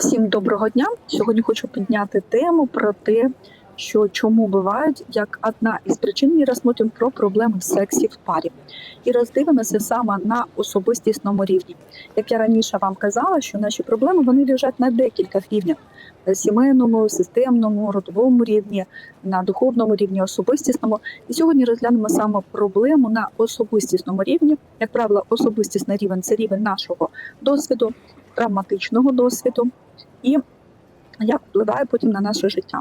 Всім доброго дня. Сьогодні хочу підняти тему про те, що чому бувають як одна із причин і розмотимо про проблеми в сексі в парі. І роздивимося саме на особистісному рівні. Як я раніше вам казала, що наші проблеми вони лежать на декілька рівнях: Е, сімейному, системному, родовому рівні, на духовному рівні, особистісному. І сьогодні розглянемо саме проблему на особистісному рівні. Як правило, особистісний рівень це рівень нашого досвіду, травматичного досвіду і як впливає потім на наше життя.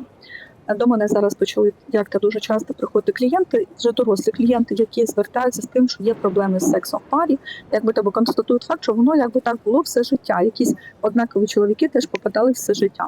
До мене зараз почали як то дуже часто приходити клієнти, вже дорослі клієнти, які звертаються з тим, що є проблеми з сексом в парі, якби тебе констатують факт, що воно якби так було все життя. Якісь однакові чоловіки теж попадали все життя.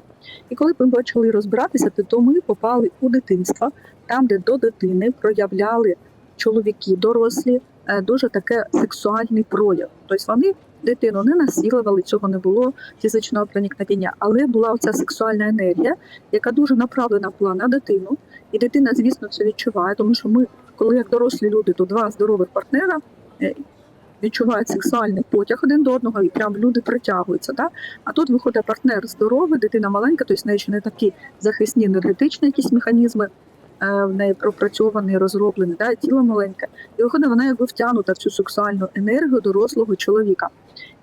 І коли ми почали розбиратися, то ми попали у дитинство, там, де до дитини проявляли чоловіки, дорослі, дуже таке сексуальний прояв. Тобто вони дитину не насилували, цього не було фізичного проникновення, але була оця сексуальна енергія, яка дуже направлена була на дитину, і дитина, звісно, це відчуває, тому що ми, коли як дорослі люди, то два здорових партнера. е, Відчувають сексуальний потяг один до одного, і прям люди притягуються. Да? А тут виходить партнер здоровий, дитина маленька, тобто неї ще не такі захисні енергетичні якісь механізми, е, в неї пропрацьовані, розроблені, да? тіло маленьке. І виходить, вона якби втягнута в цю сексуальну енергію дорослого чоловіка.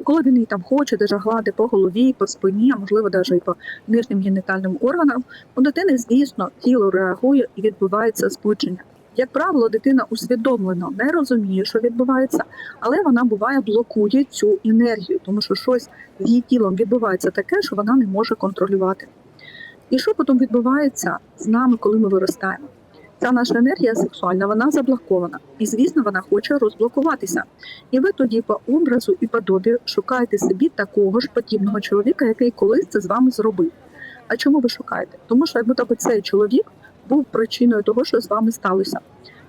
І коли він її там хоче, даже гладить по голові, по спині, а можливо, навіть і по нижнім генітальним органам, у дитини, звісно, тіло реагує і відбувається збудження. Як правило, дитина усвідомлено не розуміє, що відбувається, але вона буває блокує цю енергію, тому що щось з її тілом відбувається таке, що вона не може контролювати. І що потім відбувається з нами, коли ми виростаємо? Ця наша енергія сексуальна, вона заблокована, і звісно, вона хоче розблокуватися. І ви тоді по образу і подобі шукаєте собі такого ж подібного чоловіка, який колись це з вами зробив. А чому ви шукаєте? Тому що якби тобі цей чоловік був причиною того, що з вами сталося.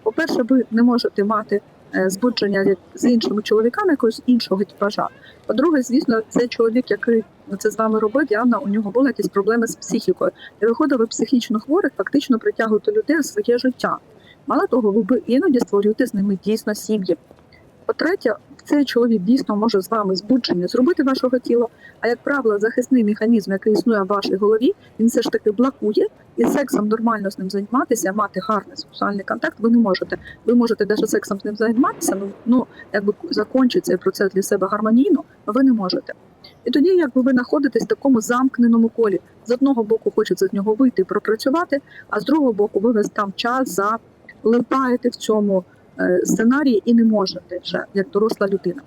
По-перше, ви не можете мати збудження з іншими чоловіками якогось іншого типажа. По-друге, звісно, цей чоловік, який це з вами робив, явно у нього були якісь проблеми з психікою. І виходить, ви психічно хворих фактично притягуєте людей у своє життя. Мало того, ви іноді створюєте з ними дійсно сім'ї. По-третє, цей чоловік дійсно може з вами збудження зробити вашого тіла. А як правило, захисний механізм, який існує в вашій голові, він все ж таки блокує і сексом нормально з ним займатися, мати гарний сексуальний контакт. Ви не можете. Ви можете навіть сексом з ним займатися, ну ну якби закінчити цей процес для себе гармонійно, але ви не можете. І тоді, якби ви знаходитесь в такому замкненому колі, з одного боку хочеться з нього вийти і пропрацювати, а з другого боку, ви весь там час залипаєте в цьому сценарії і не можете вже як доросла людина.